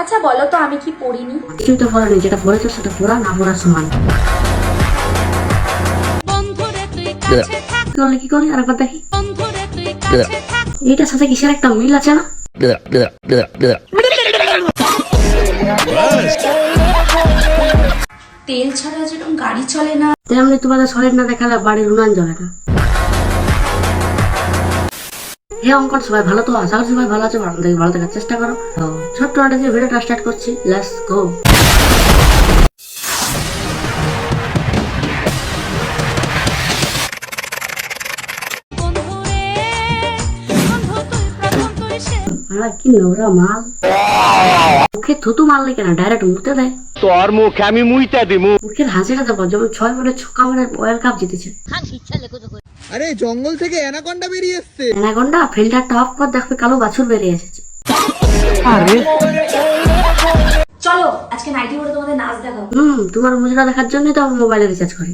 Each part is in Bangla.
আচ্ছা বলো তো আমি কি পড়িনি? কিছুই তো পড়ানি যেটা পড়েছো সেটা পড়া না পড়া সমান। কি করলে কি করলে? আরেকবার দেখি। এইটার সাথে কিসের একটা মিল আছে না? তেল ছাড়া যেরকম গাড়ি চলে না। তেমনি তোমাদের শরীর না দেখালে বাড়ির উনান জ্বলে না। হে অঙ্কন সবাই ভালো তো? আশা করি সবাই ভালো আছে ভালো থেকে ভালো থাকার চেষ্টা করো। তো ছোট্ট একটা দিয়ে ভিডিওটা স্টার্ট করছি। লেটস গো কি নোংরা মাল। মুখে থুতু মারলে কেন? ডাইরেক্ট মুখতে দেয় তোর মুখে আমি মুইতা দিমু। মুখের হাসিটা দেবো যেমন ছয় বলে ছক্কা মেরে ওয়ার্ল্ড কাপ জিতেছে। আরে জঙ্গল থেকে অ্যানাকন্ডা বেরিয়ে এসছে। অ্যানাকন্ডা ফিল্টারটা অফ কর দেখবে কালো বাছুর বেরিয়ে এসেছে। আরে। চলো আজকে নাইটি করে তোমাদের নাচ দেখাবো। হুম তোমার মুজরা দেখার জন্যই তো আমি মোবাইলে রিচার্জ করি।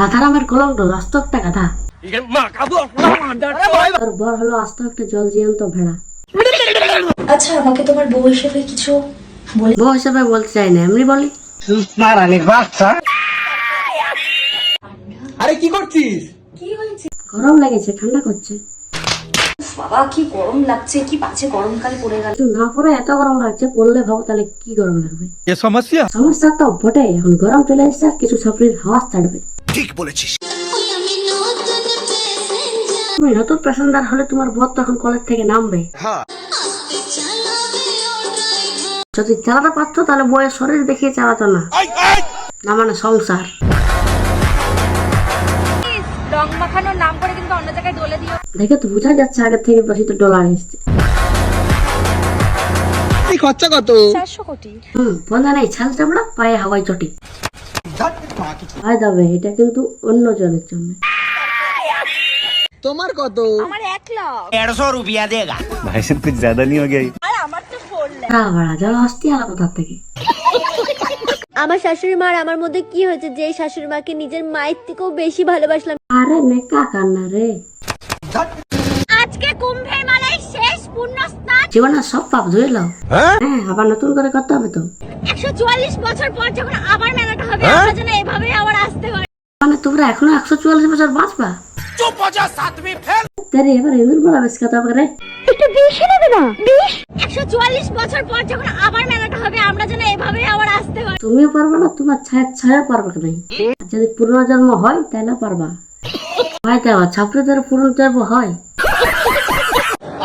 রাধারামের কলঙ্ক আস্ত একটা গাধা। তোর বর হলো আস্ত একটা জল জিয়ন্ত ভেড়া। আচ্ছা আমাকে তোমার বউ হিসেবে কিছু বউ হিসেবে বলতে চাই না এমনি বলি। আরে কি করছিস? কি হয়েছে? গরম লেগেছে ঠান্ডা করছে। বাবা কি গরম লাগছে কি বাজে গরমকালে পড়ে গেল। না পরে এত গরম লাগছে পড়লে ভাবো তাহলে কি গরম লাগবে। এ সমস্যা? সমস্যা তো বটে এখন গরম চলে এসছে আর কিছু ছাপড়ির হাওয়া ছাড়বে। তুমি নতুন প্যাসেঞ্জার হলে তোমার বর তো এখন কলেজ থেকে নামবে। যদি চালাতে পারতো তাহলে বয়ের শরীর দেখিয়ে চালাতো না। না মানে সংসার। দেখে তো বোঝা যাচ্ছে থেকে বেশি তো ডলার এসছে। খরচা কত? বন্ধা ছাল চামড়া পায়ে হাওয়াই চটি। হয় যাবে এটা কিন্তু অন্য জনের জন্য। তোমার কত? আমার দেড়শো রুপিয়া দেগা। ভাই জ্যাদা আমার যারা থেকে। শাশুড়ি মার আমার মধ্যে কি হয়েছে? যে শাশুড়ি মাকে নিজের মায়ের থেকেও বেশি ভালোবাসলাম। আরে নেকা কান্না রে। আজকে কুম্ভের মেলায় শেষ পূর্ণ স্নান জীবনের সব পাপ ধুয়ে নাও। হ্যাঁ? আবার নতুন করে করতে হবে তো। একশো চুয়াল্লিশ বছর পর যখন আবার মেলাটা হবে আমরা যেন এভাবে আবার আসতে পারি। মানে তোমরা এখনও একশো চুয়াল্লিশ বছর বাঁচবা? তেরে এবার ইঁদুর বলা বেশ কথা করে একটু বেশি নেবে না বিশ একশো চুয়াল্লিশ বছর পর যখন আবার মেলাটা হবে আমরা যেন এভাবে আবার আসতে পারি। তুমিও পারবে না তোমার ছায়া ছায়া পারবে না। যদি পুনর্জন্ম হয় তাহলে পারবা। হয় দেওয়া ছাত্রদের পুনর্জন্ম হয়।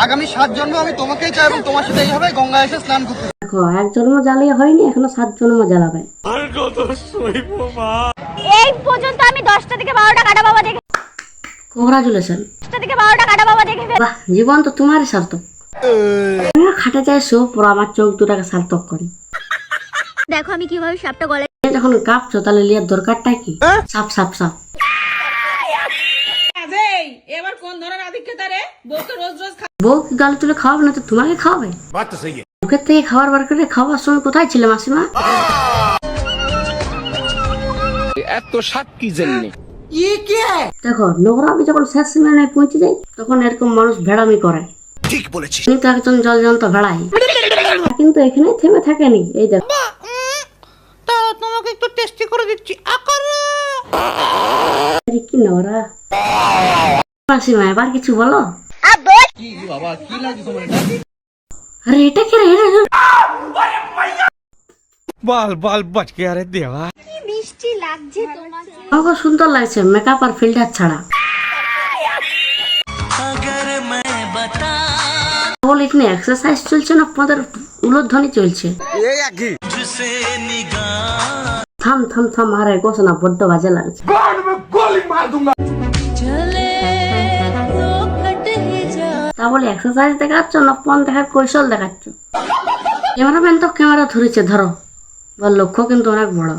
আগামী সাত জন্ম আমি তোমাকেই চাই এবং তোমার সাথে এইভাবে গঙ্গা এসে স্নান করতে দেখো এক জন্ম জ্বালিয়ে হয়নি এখনও সাত জন্ম জ্বালাবে। এই পর্যন্ত আমি দশটা থেকে বারোটা কাটা বাবা দেখে কংগ্রাচুলেশন দশটা থেকে বারোটা কাটা বাবা দেখে জীবন তো তোমারই সার্থক। আমিও খাটে যায় সো পর আমার চোখ দুটাকে সার্থক করে। দেখো আমি কীভাবে সাপটা গলায় যখন কাঁপছো তাহলে লিয়ার দরকারটা কি? সাপ সাপ সাপ। বউ কি গালে তুলে খাওয়াবে না তো তোমাকে খাওয়াবে? মুখের থেকে খাবার বার করে খাওয়ার সময় কোথায় ছিলে মাসিমা? এত সাত কি জন্য? দেখো নোংরামি যখন শেষ সীমানায় পৌঁছে যায় তখন এরকম মানুষ ভেড়ামি করে। ঠিক বলেছিস। তুই তো একজন জলজন্ত ভাড়াই। কিন্তু এখানে থেমে থাকেনি এই দেখ। তা তোমাকে একটু টেস্টি করে দিচ্ছি। আকার! আরে কি নরা। পাশে মা এবার কিছু বলো। আরে এটা কি রে? বাল বাল বাটকে আরে দেবা কি মিষ্টি লাগছে তোমাকে সুন্দর লাগছে মেকআপ আর ফিল্টার ছাড়া। কেবল এখানে এক্সারসাইজ চলছে না পদের উলোধ্বনি চলছে। থাম থাম থাম আরে গোস না বড্ড বাজে লাগছে। তা বলে এক্সারসাইজ দেখাচ্ছ না পন দেখার কৌশল দেখাচ্ছ? ক্যামেরাম্যান তো ক্যামেরা ধরেছে ধরো। বা লক্ষ্য কিন্তু অনেক বড়।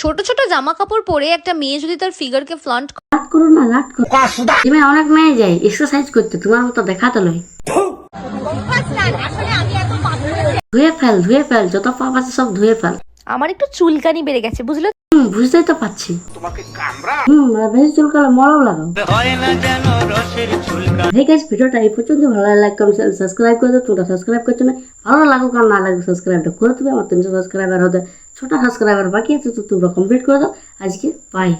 ছোট ছোট জামা কাপড় পরে একটা মেয়ে যদি তার ফিগারকে ফ্লন্ট করো না লাট করো। তুমি অনেক মেয়ে যাই এক্সারসাইজ করতে তোমার মতো দেখাতে ধুয়ে ফেল ধুয়ে ফেল যত পাপ আছে সব ধুয়ে ফেল। আমার একটু চুলকানি বেড়ে গেছে বুঝলে? হুম বুঝতেই তো পাচ্ছি হুম বেশি চুলকালে মলম লাগাও হে গাইস ভিডিওটা এই পর্যন্ত। ভালো লাগে লাইক কমেন্ট সাবস্ক্রাইব করে দাও। তোমরা সাবস্ক্রাইব করছ না ভালো লাগুক আর না লাগুক সাবস্ক্রাইবটা করে দেবে আমার তিনশো সাবস্ক্রাইবার হতে। ছোটা সাবস্ক্রাইবার বাকি আছে তো তোমরা কমপ্লিট করে দাও। আজকে বাই